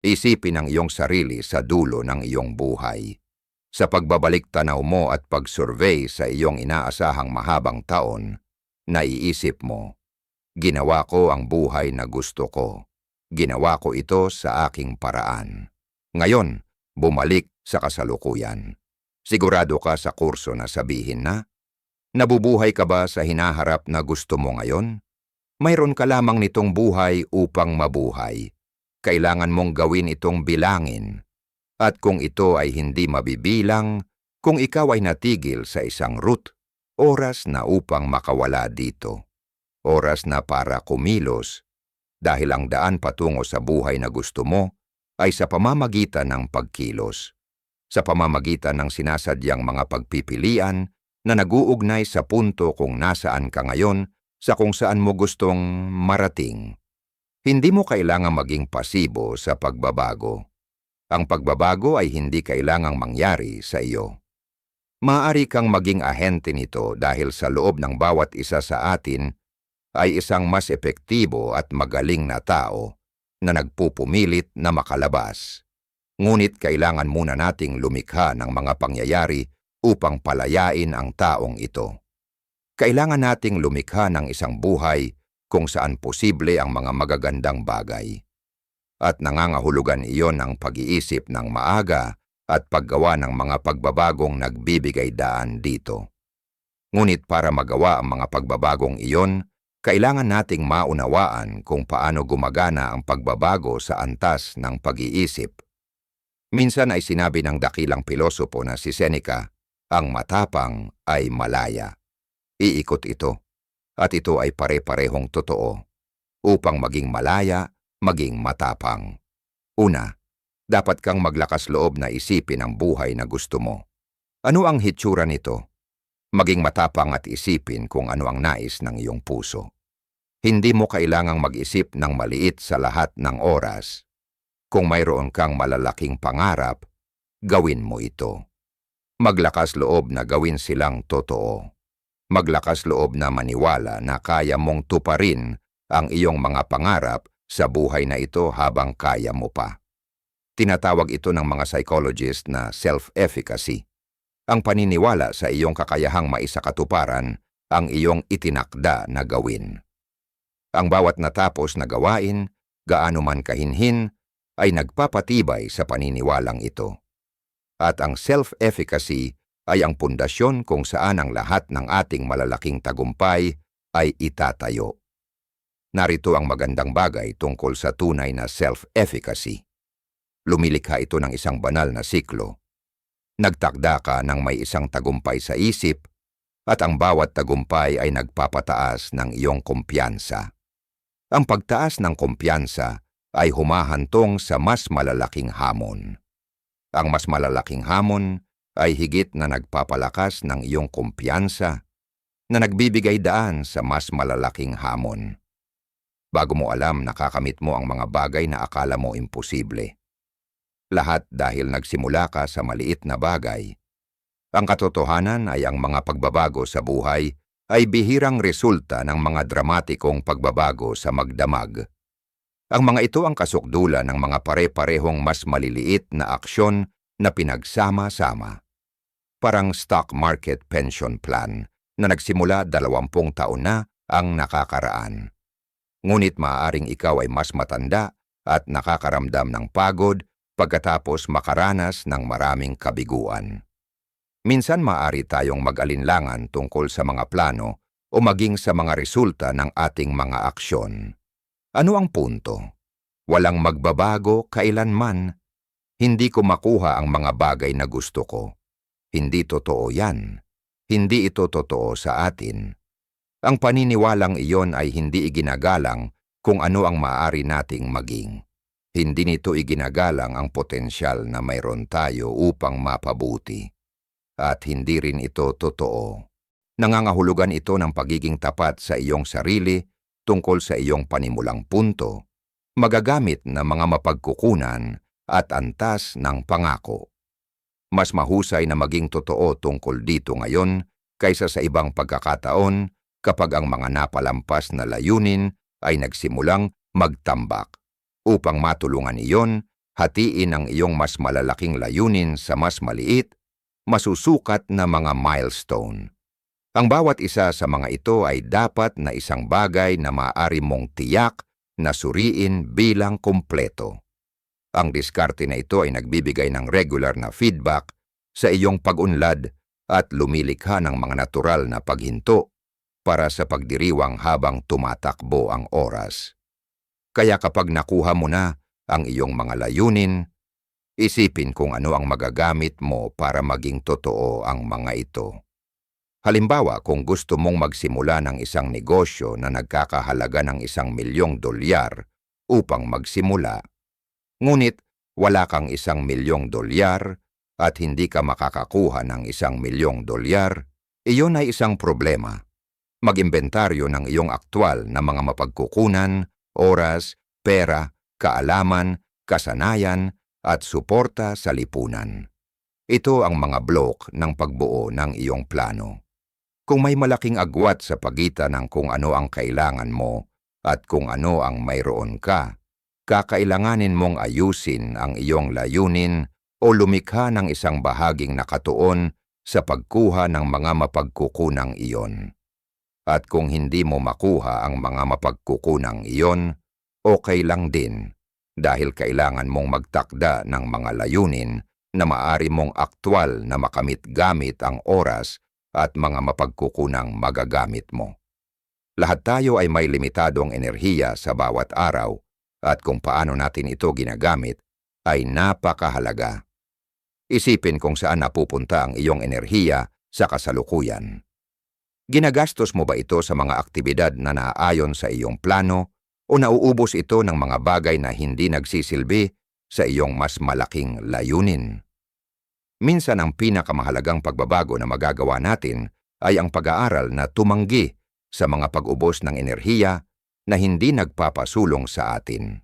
Isipin ang iyong sarili sa dulo ng iyong buhay. Sa pagbabalik tanaw mo at pag-survey sa iyong inaasahang mahabang taon, naiisip mo, ginawa ko ang buhay na gusto ko. Ginawa ko ito sa aking paraan. Ngayon, bumalik sa kasalukuyan. Sigurado ka sa kurso na sabihin na, nabubuhay ka ba sa hinaharap na gusto mo ngayon? Mayroon ka lamang nitong buhay upang mabuhay. Kailangan mong gawin itong bilangin. At kung ito ay hindi mabibilang, kung ikaw ay natigil sa isang route, oras na upang makawala dito. Oras na para kumilos, dahil ang daan patungo sa buhay na gusto mo ay sa pamamagitan ng pagkilos, sa pamamagitan ng sinasadyang mga pagpipilian na naguugnay sa punto kung nasaan ka ngayon sa kung saan mo gustong marating. Hindi mo kailangang maging pasibo sa pagbabago. Ang pagbabago ay hindi kailangang mangyari sa iyo. Maaari kang maging ahente nito dahil sa loob ng bawat isa sa atin ay isang mas epektibo at magaling na tao na nagpupumilit na makalabas. Ngunit kailangan muna nating lumikha ng mga pangyayari upang palayain ang taong ito. Kailangan nating lumikha ng isang buhay kung saan posible ang mga magagandang bagay. At nangangahulugan iyon ng pag-iisip ng maaga at paggawa ng mga pagbabagong nagbibigay daan dito. Ngunit para magawa ang mga pagbabagong iyon, kailangan nating maunawaan kung paano gumagana ang pagbabago sa antas ng pag-iisip. Minsan ay sinabi ng dakilang pilosopo na si Seneca, ang matapang ay malaya. Iikot ito, at ito ay pare-parehong totoo. Upang maging malaya, maging matapang. Una, dapat kang maglakas loob na isipin ang buhay na gusto mo. Ano ang hitsura nito? Maging matapang at isipin kung ano ang nais ng iyong puso. Hindi mo kailangang mag-isip ng maliit sa lahat ng oras. Kung mayroon kang malalaking pangarap, gawin mo ito. Maglakas loob na gawin silang totoo. Maglakas loob na maniwala na kaya mong tuparin ang iyong mga pangarap sa buhay na ito habang kaya mo pa. Tinatawag ito ng mga psychologist na self-efficacy ang paniniwala sa iyong kakayahang maisakatuparan ang iyong itinakda na gawin. Ang bawat natapos na gawain, gaano man kahinhin, ay nagpapatibay sa paniniwalang ito. At ang self-efficacy ay ang pundasyon kung saan ang lahat ng ating malalaking tagumpay ay itatayo. Narito ang magandang bagay tungkol sa tunay na self-efficacy. Lumilikha ito ng isang banal na siklo Nagtakda ka ng may isang tagumpay sa isip at ang bawat tagumpay ay nagpapataas ng iyong kumpiyansa. Ang pagtaas ng kumpiyansa ay humahantong sa mas malalaking hamon. Ang mas malalaking hamon ay higit na nagpapalakas ng iyong kumpiyansa na nagbibigay daan sa mas malalaking hamon. Bago mo alam, nakakamit mo ang mga bagay na akala mo imposible. Lahat dahil nagsimula ka sa maliit na bagay. Ang katotohanan ay ang mga pagbabago sa buhay ay bihirang resulta ng mga dramatikong pagbabago sa magdamag. Ang mga ito ang kasukdulan ng mga pare-parehong mas maliliit na aksyon na pinagsama-sama. Parang stock market pension plan na nagsimula dalawampung taon na ang nakakaraan. Ngunit maaaring ikaw ay mas matanda at nakakaramdam ng pagod pagkatapos makaranas ng maraming kabiguan. Minsan maaari tayong mag-alinlangan tungkol sa mga plano o maging sa mga resulta ng ating mga aksyon. Ano ang punto? Walang magbabago kailanman. Hindi ko makuha ang mga bagay na gusto ko. Hindi totoo yan. Hindi ito totoo sa atin. Ang paniniwalang iyon ay hindi iginagalang kung ano ang maaari nating maging. Hindi nito iginagalang ang potensyal na mayroon tayo upang mapabuti. At hindi rin ito totoo. Nangangahulugan ito ng pagiging tapat sa iyong sarili tungkol sa iyong panimulang punto, magagamit na mga mapagkukunan at antas ng pangako. Mas mahusay na maging totoo tungkol dito ngayon kaysa sa ibang pagkakataon kapag ang mga napalampas na layunin ay nagsimulang magtambak upang matulungan iyon, Hatiin ang iyong mas malalaking layunin sa mas maliit, masusukat na mga milestone. Ang bawat isa sa mga ito ay dapat na isang bagay na maaari mong tiyak na suriin bilang kumpleto. Ang diskarte na ito ay nagbibigay ng regular na feedback sa iyong pag-unlad at lumilikha ng mga natural na paghinto para sa pagdiriwang habang tumatakbo ang oras. Kaya kapag nakuha mo na ang iyong mga layunin, isipin kung ano ang magagamit mo para maging totoo ang mga ito. Halimbawa, kung gusto mong magsimula ng isang negosyo na nagkakahalaga ng isang milyong dolyar upang magsimula, ngunit wala kang isang milyong dolyar at hindi ka makakakuha ng isang milyong dolyar, iyon ay isang problema. Mag-imbentaryo ng iyong aktwal na mga mapagkukunan, oras, pera, kaalaman, kasanayan, at suporta sa lipunan. Ito ang mga blok ng pagbuo ng iyong plano. Kung may malaking agwat sa pagitan ng kung ano ang kailangan mo at kung ano ang mayroon ka, kakailanganin mong ayusin ang iyong layunin o lumikha ng isang bahaging nakatuon sa pagkuha ng mga mapagkukunang iyon. At kung hindi mo makuha ang mga mapagkukunang iyon, okay lang din dahil kailangan mong magtakda ng mga layunin na maari mong aktwal na makamit gamit ang oras at mga mapagkukunang magagamit mo. Lahat tayo ay may limitadong enerhiya sa bawat araw at kung paano natin ito ginagamit ay napakahalaga. Isipin kung saan napupunta ang iyong enerhiya sa kasalukuyan. Ginagastos mo ba ito sa mga aktibidad na naaayon sa iyong plano o nauubos ito ng mga bagay na hindi nagsisilbi sa iyong mas malaking layunin? Minsan ang pinakamahalagang pagbabago na magagawa natin ay ang pag-aaral na tumanggi sa mga pag-ubos ng enerhiya na hindi nagpapasulong sa atin.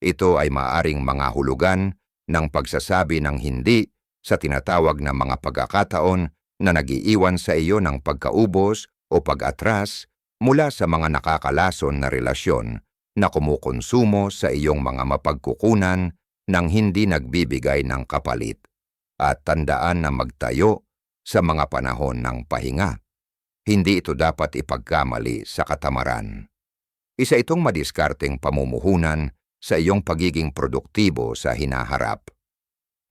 Ito ay maaring mga hulugan ng pagsasabi ng hindi sa tinatawag na mga pagkakataon na nagiiwan sa iyo ng pagkaubos o pag-atras mula sa mga nakakalason na relasyon na kumukonsumo sa iyong mga mapagkukunan ng hindi nagbibigay ng kapalit at tandaan na magtayo sa mga panahon ng pahinga. Hindi ito dapat ipagkamali sa katamaran. Isa itong madiskarteng pamumuhunan sa iyong pagiging produktibo sa hinaharap.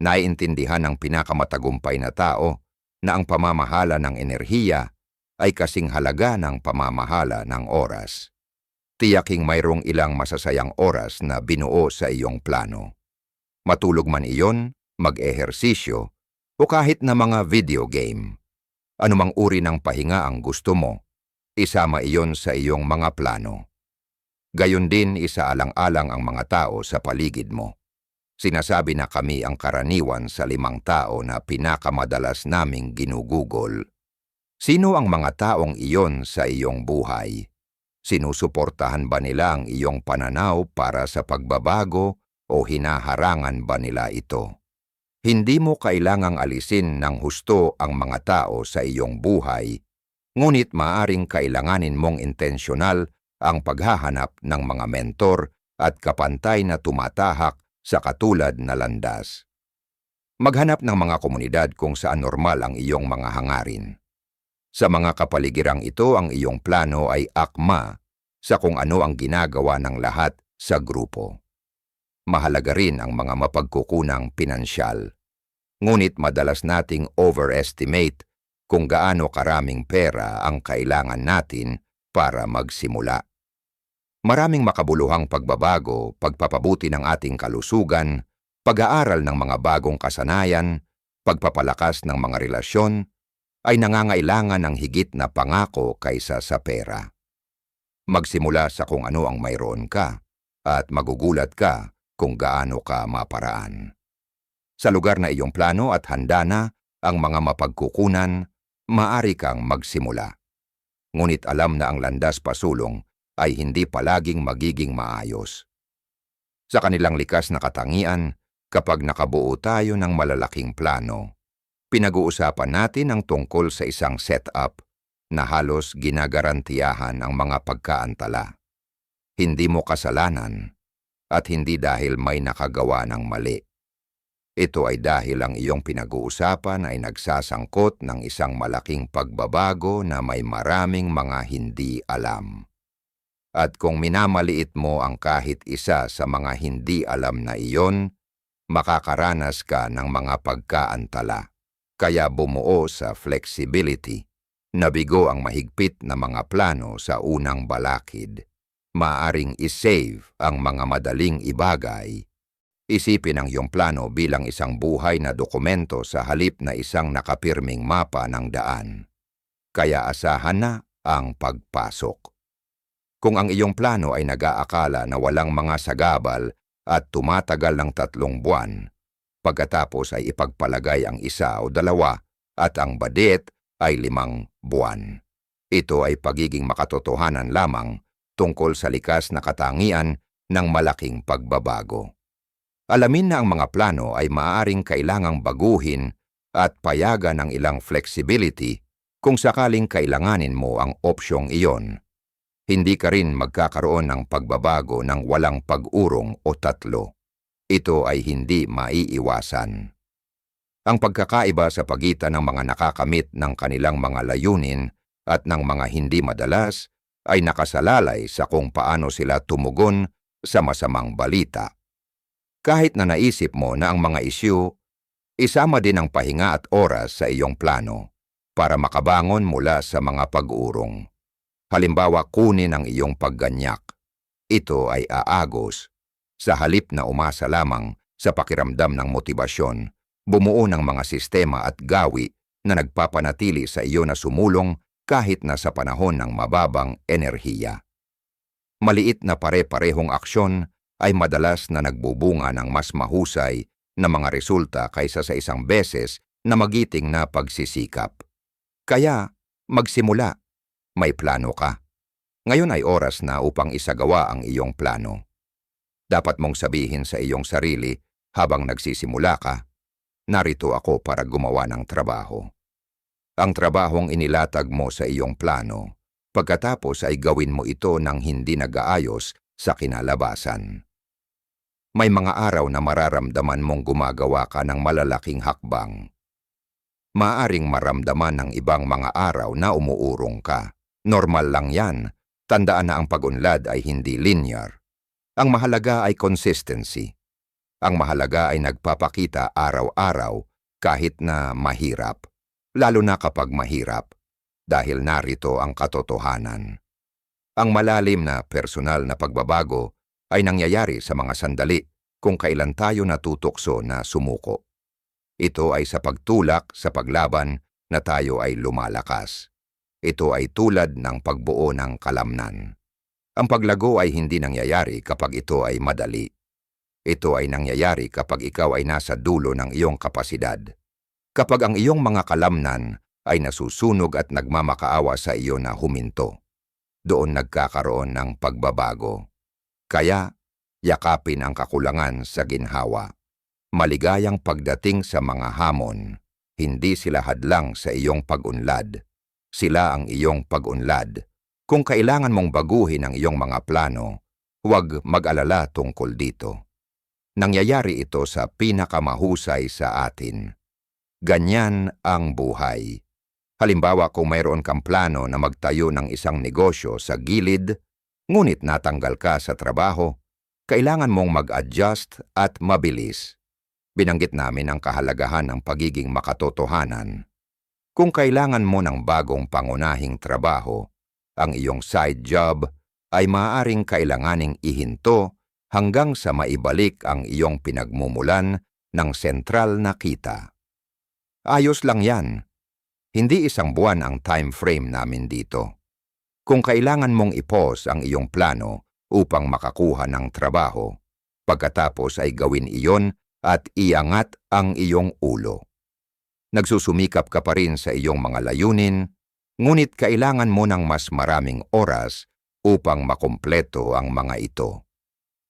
Naiintindihan ng pinakamatagumpay na tao na ang pamamahala ng enerhiya ay kasing halaga ng pamamahala ng oras. Tiyaking mayroong ilang masasayang oras na binuo sa iyong plano. Matulog man iyon mag-ehersisyo, o kahit na mga video game. Anumang uri ng pahinga ang gusto mo, isama iyon sa iyong mga plano. Gayon din isaalang-alang ang mga tao sa paligid mo. Sinasabi na kami ang karaniwan sa limang tao na pinakamadalas naming ginugugol. Sino ang mga taong iyon sa iyong buhay? Sinusuportahan ba nila ang iyong pananaw para sa pagbabago o hinaharangan ba nila ito? Hindi mo kailangang alisin ng husto ang mga tao sa iyong buhay, ngunit maaring kailanganin mong intensyonal ang paghahanap ng mga mentor at kapantay na tumatahak sa katulad na landas. Maghanap ng mga komunidad kung saan normal ang iyong mga hangarin. Sa mga kapaligirang ito ang iyong plano ay akma sa kung ano ang ginagawa ng lahat sa grupo mahalaga rin ang mga mapagkukunang pinansyal. Ngunit madalas nating overestimate kung gaano karaming pera ang kailangan natin para magsimula. Maraming makabuluhang pagbabago, pagpapabuti ng ating kalusugan, pag-aaral ng mga bagong kasanayan, pagpapalakas ng mga relasyon, ay nangangailangan ng higit na pangako kaysa sa pera. Magsimula sa kung ano ang mayroon ka at magugulat ka kung gaano ka maparaan. Sa lugar na iyong plano at handa na ang mga mapagkukunan, maari kang magsimula. Ngunit alam na ang landas pasulong ay hindi palaging magiging maayos. Sa kanilang likas na katangian, kapag nakabuo tayo ng malalaking plano, pinag-uusapan natin ang tungkol sa isang setup na halos ginagarantiyahan ang mga pagkaantala. Hindi mo kasalanan at hindi dahil may nakagawa ng mali. Ito ay dahil ang iyong pinag-uusapan ay nagsasangkot ng isang malaking pagbabago na may maraming mga hindi alam. At kung minamaliit mo ang kahit isa sa mga hindi alam na iyon, makakaranas ka ng mga pagkaantala. Kaya bumuo sa flexibility. Nabigo ang mahigpit na mga plano sa unang balakid. Maaring isave ang mga madaling ibagay Isipin ang iyong plano bilang isang buhay na dokumento sa halip na isang nakapirming mapa ng daan. Kaya asahan na ang pagpasok. Kung ang iyong plano ay nag-aakala na walang mga sagabal at tumatagal ng tatlong buwan, pagkatapos ay ipagpalagay ang isa o dalawa at ang badet ay limang buwan. Ito ay pagiging makatotohanan lamang tungkol sa likas na katangian ng malaking pagbabago. Alamin na ang mga plano ay maaaring kailangang baguhin at payagan ng ilang flexibility kung sakaling kailanganin mo ang opsyong iyon. Hindi ka rin magkakaroon ng pagbabago ng walang pag-urong o tatlo. Ito ay hindi maiiwasan. Ang pagkakaiba sa pagitan ng mga nakakamit ng kanilang mga layunin at ng mga hindi madalas ay nakasalalay sa kung paano sila tumugon sa masamang balita. Kahit na naisip mo na ang mga isyu, isama din ang pahinga at oras sa iyong plano para makabangon mula sa mga pag-urong. Halimbawa, kunin ang iyong pagganyak. Ito ay aagos. Sa halip na umasa lamang sa pakiramdam ng motibasyon, bumuo ng mga sistema at gawi na nagpapanatili sa iyo na sumulong kahit na sa panahon ng mababang enerhiya. Maliit na pare-parehong aksyon ay madalas na nagbubunga ng mas mahusay na mga resulta kaysa sa isang beses na magiting na pagsisikap. Kaya, magsimula. May plano ka. Ngayon ay oras na upang isagawa ang iyong plano. Dapat mong sabihin sa iyong sarili habang nagsisimula ka, narito ako para gumawa ng trabaho. Ang trabahong inilatag mo sa iyong plano, pagkatapos ay gawin mo ito ng hindi nag-aayos sa kinalabasan. May mga araw na mararamdaman mong gumagawa ka ng malalaking hakbang. Maaring maramdaman ng ibang mga araw na umuurong ka. Normal lang yan. Tandaan na ang pag-unlad ay hindi linear. Ang mahalaga ay consistency. Ang mahalaga ay nagpapakita araw-araw kahit na mahirap. Lalo na kapag mahirap. Dahil narito ang katotohanan. Ang malalim na personal na pagbabago ay nangyayari sa mga sandali kung kailan tayo natutokso na sumuko. Ito ay sa pagtulak sa paglaban na tayo ay lumalakas. Ito ay tulad ng pagbuo ng kalamnan. Ang paglago ay hindi nangyayari kapag ito ay madali. Ito ay nangyayari kapag ikaw ay nasa dulo ng iyong kapasidad. Kapag ang iyong mga kalamnan ay nasusunog at nagmamakaawa sa iyo na huminto. Doon nagkakaroon ng pagbabago. Kaya, yakapin ang kakulangan sa ginhawa. Maligayang pagdating sa mga hamon, hindi sila hadlang sa iyong pag-unlad. Sila ang iyong pag-unlad. Kung kailangan mong baguhin ang iyong mga plano, huwag mag-alala tungkol dito. Nangyayari ito sa pinakamahusay sa atin. Ganyan ang buhay. Halimbawa kung mayroon kang plano na magtayo ng isang negosyo sa gilid ngunit natanggal ka sa trabaho, kailangan mong mag-adjust at mabilis. Binanggit namin ang kahalagahan ng pagiging makatotohanan. Kung kailangan mo ng bagong pangunahing trabaho, ang iyong side job ay maaaring kailanganing ihinto hanggang sa maibalik ang iyong pinagmumulan ng sentral na kita. Ayos lang yan. Hindi isang buwan ang time frame namin dito. Kung kailangan mong ipos ang iyong plano upang makakuha ng trabaho, pagkatapos ay gawin iyon at iangat ang iyong ulo. Nagsusumikap ka pa rin sa iyong mga layunin, ngunit kailangan mo ng mas maraming oras upang makumpleto ang mga ito.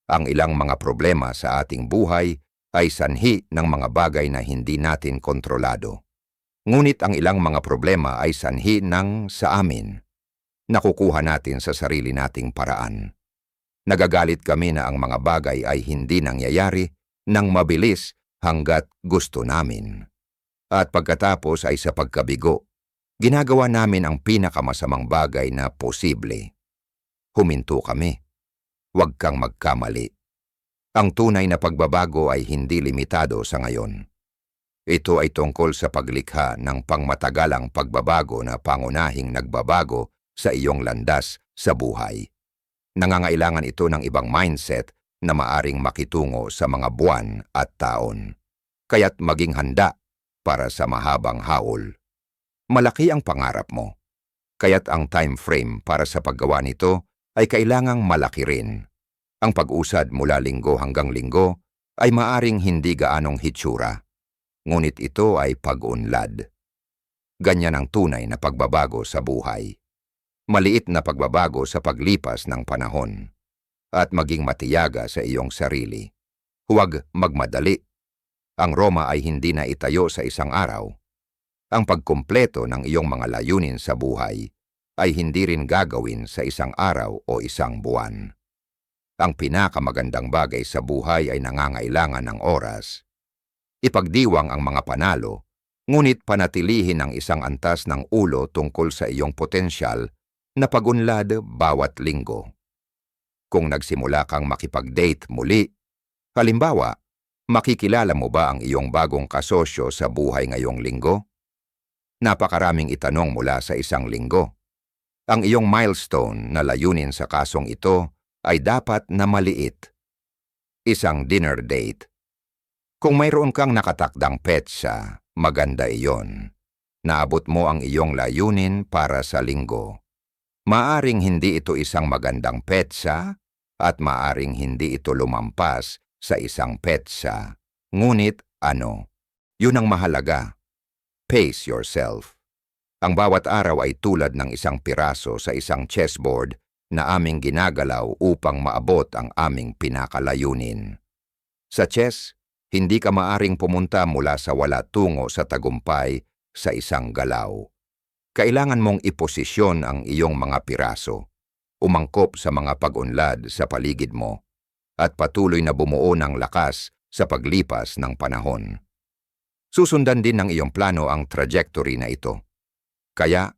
Ang ilang mga problema sa ating buhay ay sanhi ng mga bagay na hindi natin kontrolado. Ngunit ang ilang mga problema ay sanhi ng sa amin nakukuha natin sa sarili nating paraan. Nagagalit kami na ang mga bagay ay hindi nangyayari ng mabilis hanggat gusto namin. At pagkatapos ay sa pagkabigo, ginagawa namin ang pinakamasamang bagay na posible. Huminto kami. Huwag kang magkamali. Ang tunay na pagbabago ay hindi limitado sa ngayon. Ito ay tungkol sa paglikha ng pangmatagalang pagbabago na pangunahing nagbabago sa iyong landas sa buhay. Nangangailangan ito ng ibang mindset na maaring makitungo sa mga buwan at taon. Kaya't maging handa para sa mahabang haul. Malaki ang pangarap mo. Kaya't ang time frame para sa paggawa nito ay kailangang malaki rin. Ang pag-usad mula linggo hanggang linggo ay maaring hindi gaanong hitsura. Ngunit ito ay pag-unlad. Ganyan ang tunay na pagbabago sa buhay maliit na pagbabago sa paglipas ng panahon at maging matiyaga sa iyong sarili. Huwag magmadali. Ang Roma ay hindi na itayo sa isang araw. Ang pagkumpleto ng iyong mga layunin sa buhay ay hindi rin gagawin sa isang araw o isang buwan. Ang pinakamagandang bagay sa buhay ay nangangailangan ng oras. Ipagdiwang ang mga panalo, ngunit panatilihin ang isang antas ng ulo tungkol sa iyong potensyal na pagunlad bawat linggo. Kung nagsimula kang makipag-date muli, halimbawa, makikilala mo ba ang iyong bagong kasosyo sa buhay ngayong linggo? Napakaraming itanong mula sa isang linggo. Ang iyong milestone na layunin sa kasong ito ay dapat na maliit. Isang dinner date. Kung mayroon kang nakatakdang petsa, maganda iyon. Naabot mo ang iyong layunin para sa linggo. Maaring hindi ito isang magandang petsa at maaring hindi ito lumampas sa isang petsa. Ngunit ano? Yun ang mahalaga. Pace yourself. Ang bawat araw ay tulad ng isang piraso sa isang chessboard na aming ginagalaw upang maabot ang aming pinakalayunin. Sa chess, hindi ka maaring pumunta mula sa wala tungo sa tagumpay sa isang galaw kailangan mong iposisyon ang iyong mga piraso, umangkop sa mga pag-unlad sa paligid mo, at patuloy na bumuo ng lakas sa paglipas ng panahon. Susundan din ng iyong plano ang trajectory na ito. Kaya,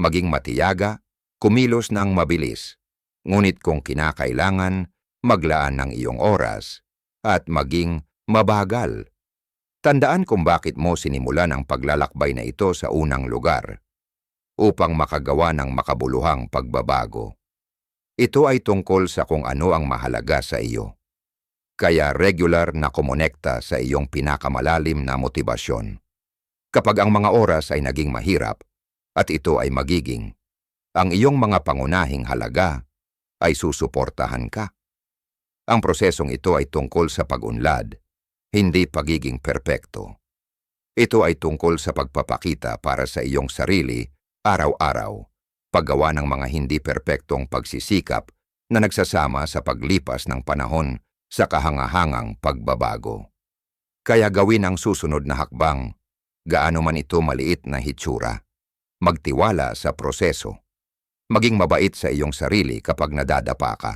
maging matiyaga, kumilos ng mabilis, ngunit kung kinakailangan, maglaan ng iyong oras, at maging mabagal. Tandaan kung bakit mo sinimulan ang paglalakbay na ito sa unang lugar upang makagawa ng makabuluhang pagbabago. Ito ay tungkol sa kung ano ang mahalaga sa iyo. Kaya regular na kumonekta sa iyong pinakamalalim na motibasyon. Kapag ang mga oras ay naging mahirap, at ito ay magiging, ang iyong mga pangunahing halaga ay susuportahan ka. Ang prosesong ito ay tungkol sa pag-unlad, hindi pagiging perpekto. Ito ay tungkol sa pagpapakita para sa iyong sarili araw-araw, paggawa ng mga hindi perpektong pagsisikap na nagsasama sa paglipas ng panahon sa kahangahangang pagbabago. Kaya gawin ang susunod na hakbang, gaano man ito maliit na hitsura. Magtiwala sa proseso. Maging mabait sa iyong sarili kapag nadadapa ka.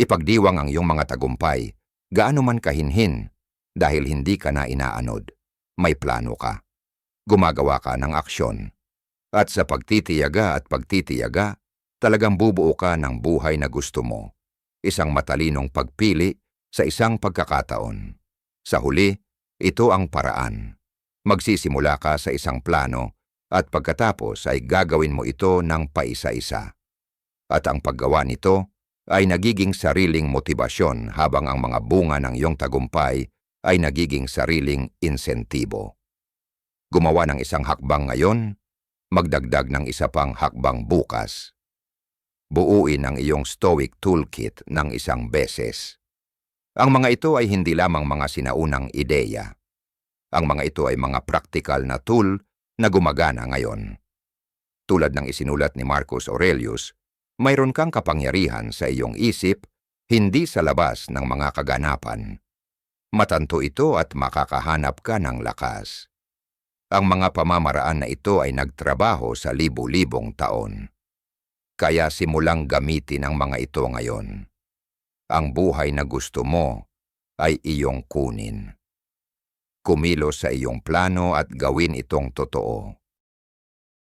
Ipagdiwang ang iyong mga tagumpay, gaano man kahinhin, dahil hindi ka na inaanod. May plano ka. Gumagawa ka ng aksyon at sa pagtitiyaga at pagtitiyaga, talagang bubuo ka ng buhay na gusto mo. Isang matalinong pagpili sa isang pagkakataon. Sa huli, ito ang paraan. Magsisimula ka sa isang plano at pagkatapos ay gagawin mo ito ng paisa-isa. At ang paggawa nito ay nagiging sariling motibasyon habang ang mga bunga ng iyong tagumpay ay nagiging sariling insentibo. Gumawa ng isang hakbang ngayon magdagdag ng isa pang hakbang bukas. Buuin ang iyong Stoic Toolkit ng isang beses. Ang mga ito ay hindi lamang mga sinaunang ideya. Ang mga ito ay mga praktikal na tool na gumagana ngayon. Tulad ng isinulat ni Marcus Aurelius, mayroon kang kapangyarihan sa iyong isip, hindi sa labas ng mga kaganapan. Matanto ito at makakahanap ka ng lakas. Ang mga pamamaraan na ito ay nagtrabaho sa libu-libong taon. Kaya simulang gamitin ang mga ito ngayon. ang buhay na gusto mo ay iyong kunin. Kumilos sa iyong plano at gawin itong totoo.